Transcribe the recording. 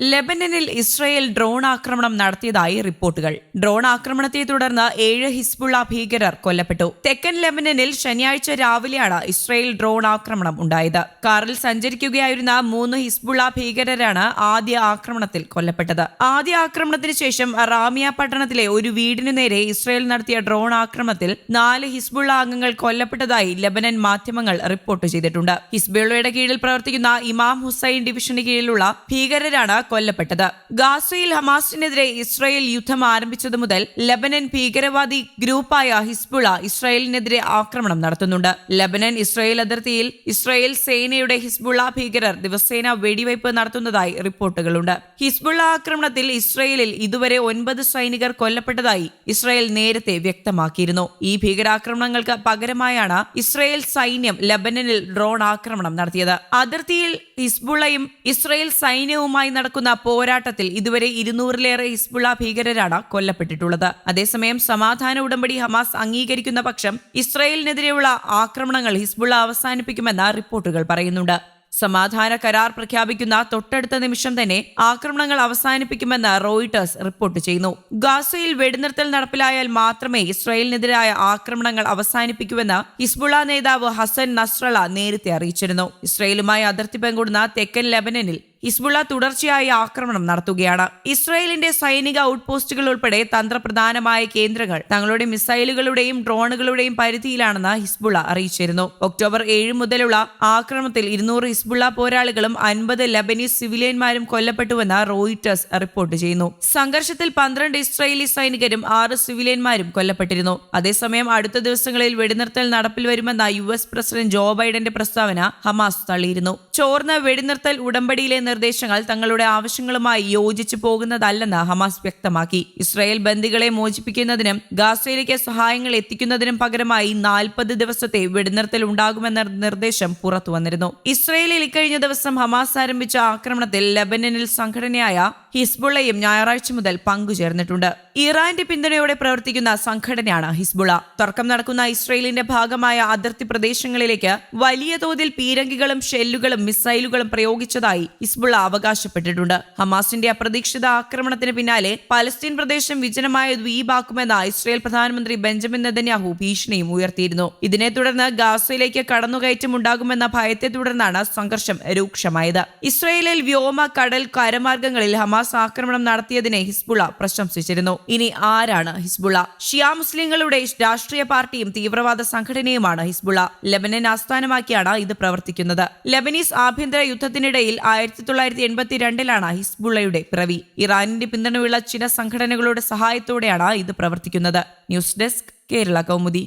ലെബനനിൽ Israel drone ആക്രമണം നടത്തിയതായി റിപ്പോർട്ടുകൾ. ഡ്രോൺ ആക്രമണത്തെ തുടർന്ന് ഏഴ് ഹിസ്ബുള്ള ഭീകരർ കൊല്ലപ്പെട്ടു. തെക്കൻ ലെബനനിൽ ശനിയാഴ്ച രാവിലെയാണ് ഇസ്രയേൽ ഡ്രോൺ ആക്രമണം ഉണ്ടായത്. കാറിൽ സഞ്ചരിക്കുകയായിരുന്ന മൂന്ന് ഹിസ്ബുള്ള ഭീകരരാണ് ആദ്യ ആക്രമണത്തിൽ കൊല്ലപ്പെട്ടത്. ആദ്യ ആക്രമണത്തിന് ശേഷം റാമിയ പട്ടണത്തിലെ ഒരു വീടിനു നേരെ ഇസ്രയേൽ നടത്തിയ ഡ്രോൺ ആക്രമണത്തിൽ നാല് ഹിസ്ബുള്ള അംഗങ്ങൾ കൊല്ലപ്പെട്ടതായി ലെബനൻ മാധ്യമങ്ങൾ റിപ്പോർട്ട് ചെയ്തിട്ടുണ്ട്. ഹിസ്ബുള്ളയുടെ കീഴിൽ പ്രവർത്തിക്കുന്ന ഇമാം ഹുസൈൻ ഡിവിഷന് കീഴിലുള്ള ഭീകരരാണ് കൊല്ലപ്പെട്ടത്. ഗാസയിൽ ഹമാസിനെതിരെ ഇസ്രായേൽ യുദ്ധം ആരംഭിച്ചതു മുതൽ ലബനൻ ഭീകരവാദി ഗ്രൂപ്പായ ഹിസ്ബുള ഇസ്രായേലിനെതിരെ ആക്രമണം നടത്തുന്നുണ്ട്. ലബനൻ ഇസ്രായേൽ അതിർത്തിയിൽ ഇസ്രായേൽ സേനയുടെ ഹിസ്ബുള ഭീകരർ ദിവസേന വെടിവയ്പ് നടത്തുന്നതായി റിപ്പോർട്ടുകളുണ്ട്. ഹിസ്ബുള ആക്രമണത്തിൽ ഇസ്രായേലിൽ ഇതുവരെ ഒൻപത് സൈനികർ കൊല്ലപ്പെട്ടതായി ഇസ്രായേൽ നേരത്തെ വ്യക്തമാക്കിയിരുന്നു. ഈ ഭീകരാക്രമണങ്ങൾക്ക് പകരമായാണ് ഇസ്രായേൽ സൈന്യം ലബനനിൽ ഡ്രോൺ ആക്രമണം നടത്തിയത്. അതിർത്തിയിൽ ഹിസ്ബുള്ളയും ഇസ്രായേൽ സൈന്യവുമായി നടക്കുന്ന പോരാട്ടത്തിൽ ഇതുവരെ ഇരുന്നൂറിലേറെ ഹിസ്ബുള്ള ഭീകരരാണ് കൊല്ലപ്പെട്ടിട്ടുള്ളത്. അതേസമയം സമാധാന ഉടമ്പടി ഹമാസ് അംഗീകരിക്കുന്ന പക്ഷം ഇസ്രയേലിനെതിരെയുള്ള ആക്രമണങ്ങൾ ഹിസ്ബുള്ള അവസാനിപ്പിക്കുമെന്ന റിപ്പോർട്ടുകൾ പറയുന്നുണ്ട്. സമാധാന കരാർ പ്രഖ്യാപിക്കുന്ന തൊട്ടടുത്ത നിമിഷം തന്നെ ആക്രമണങ്ങൾ അവസാനിപ്പിക്കുമെന്ന് റോയിട്ടേഴ്സ് റിപ്പോർട്ട് ചെയ്യുന്നു. ഗാസയിൽ വെടിനിർത്തൽ നടപ്പിലായാൽ മാത്രമേ ഇസ്രായേലിനെതിരായ ആക്രമണങ്ങൾ അവസാനിപ്പിക്കൂവെന്ന് ഹിസ്ബുള്ള നേതാവ് ഹസൻ നസ്രള നേരത്തെ അറിയിച്ചിരുന്നു. ഇസ്രായേലുമായി അതിർത്തി പങ്കിടുന്ന തെക്കൻ ലെബനനിൽ ഹിസ്ബുള്ള തുടർച്ചയായി ആക്രമണം നടത്തുകയാണ്. ഇസ്രായേലിന്റെ സൈനിക ഔട്ട്പോസ്റ്റുകൾ ഉൾപ്പെടെ തന്ത്രപ്രധാനമായ കേന്ദ്രങ്ങൾ തങ്ങളുടെ മിസൈലുകളുടെയും ഡ്രോണുകളുടെയും പരിധിയിലാണെന്ന് ഹിസ്ബുള്ള അറിയിച്ചിരുന്നു. ഒക്ടോബർ ഏഴ് മുതലുള്ള ആക്രമണത്തിൽ ഇരുന്നൂറ് ഹിസ്ബുള്ള പോരാളികളും അൻപത് ലബനീസ് സിവിലിയന്മാരും കൊല്ലപ്പെട്ടുവെന്ന് റോയിറ്റേഴ്സ് റിപ്പോർട്ട് ചെയ്യുന്നു. സംഘർഷത്തിൽ പന്ത്രണ്ട് ഇസ്രായേലി സൈനികരും ആറ് സിവിലിയന്മാരും കൊല്ലപ്പെട്ടിരുന്നു. അതേസമയം അടുത്ത ദിവസങ്ങളിൽ വെടിനിർത്തൽ നടപ്പിൽ വരുമെന്ന യു എസ് പ്രസിഡന്റ് ജോ ബൈഡന്റെ പ്രസ്താവന ഹമാസ് തള്ളിയിരുന്നു. ചോർന്ന വെടിനിർത്തൽ ഉടമ്പടിയിലെ നിർദ്ദേശങ്ങൾ തങ്ങളുടെ ആവശ്യങ്ങളുമായി യോജിച്ചു പോകുന്നതല്ലെന്ന് ഹമാസ് വ്യക്തമാക്കി. ഇസ്രായേൽ ബന്ദികളെ മോചിപ്പിക്കുന്നതിനും ഗാസയിലേക്ക് സഹായങ്ങൾ എത്തിക്കുന്നതിനും പകരമായി നാൽപ്പത് ദിവസത്തെ വെടിനിർത്തൽ ഉണ്ടാകുമെന്ന നിർദ്ദേശം പുറത്തു വന്നിരുന്നു. ഇസ്രായേലിൽ ഇക്കഴിഞ്ഞ ദിവസം ഹമാസ് ആരംഭിച്ച ആക്രമണത്തിൽ ലബനനിൽ സംഘടനയായ ഹിസ്ബുള്ളയും ഞായറാഴ്ച മുതൽ പങ്കുചേർന്നിട്ടുണ്ട്. ഇറാന്റെ പിന്തുണയോടെ പ്രവർത്തിക്കുന്ന സംഘടനയാണ് ഹിസ്ബുള തർക്കം നടക്കുന്ന ഇസ്രയേലിന്റെ ഭാഗമായ അതിർത്തി പ്രദേശങ്ങളിലേക്ക് വലിയ തോതിൽ പീരങ്കികളും ഷെല്ലുകളും മിസൈലുകളും പ്രയോഗിച്ചതായി ഹിസ്ബുള്ള അവകാശപ്പെട്ടിട്ടുണ്ട്. ഹമാസിന്റെ അപ്രതീക്ഷിത ആക്രമണത്തിന് പിന്നാലെ പലസ്തീൻ പ്രദേശം വിജനമായ ദ്വീപാക്കുമെന്ന് ഇസ്രയേൽ പ്രധാനമന്ത്രി ബെഞ്ചമിൻ നെതന്യാഹു ഭീഷണിയും ഉയർത്തിയിരുന്നു. ഇതിനെ തുടർന്ന് ഗാസയിലേക്ക് കടന്നുകയറ്റം ഉണ്ടാകുമെന്ന ഭയത്തെ തുടർന്നാണ് സംഘർഷം രൂക്ഷമായത്. ഇസ്രയേലിൽ വ്യോമ കടൽ കരമാർഗങ്ങളിൽ ഹമാസ് ആക്രമണം നടത്തിയതിനെ ഹിസ്ബുള്ള പ്രശംസിച്ചിരുന്നു. ഇനി ആരാണ് ഹിസ്ബുള്ള? ഷിയാ മുസ്ലിങ്ങളുടെ രാഷ്ട്രീയ പാർട്ടിയും തീവ്രവാദ സംഘടനയുമാണ് ഹിസ്ബുള്ള. ലെബനൻ ആസ്ഥാനമാക്കിയാണ് ഇത് പ്രവർത്തിക്കുന്നത്. ലെബനീസ് ആഭ്യന്തര യുദ്ധത്തിനിടയിൽ ആയിരത്തി തൊള്ളായിരത്തി എൺപത്തി രണ്ടിലാണ് ഹിസ്ബുള്ളയുടെ പിറവി. ഇറാനിന്റെ പിന്തുണയുള്ള ചില സംഘടനകളുടെ സഹായത്തോടെയാണ് ഇത് പ്രവർത്തിക്കുന്നത്. News desk Kerala Kaumudi.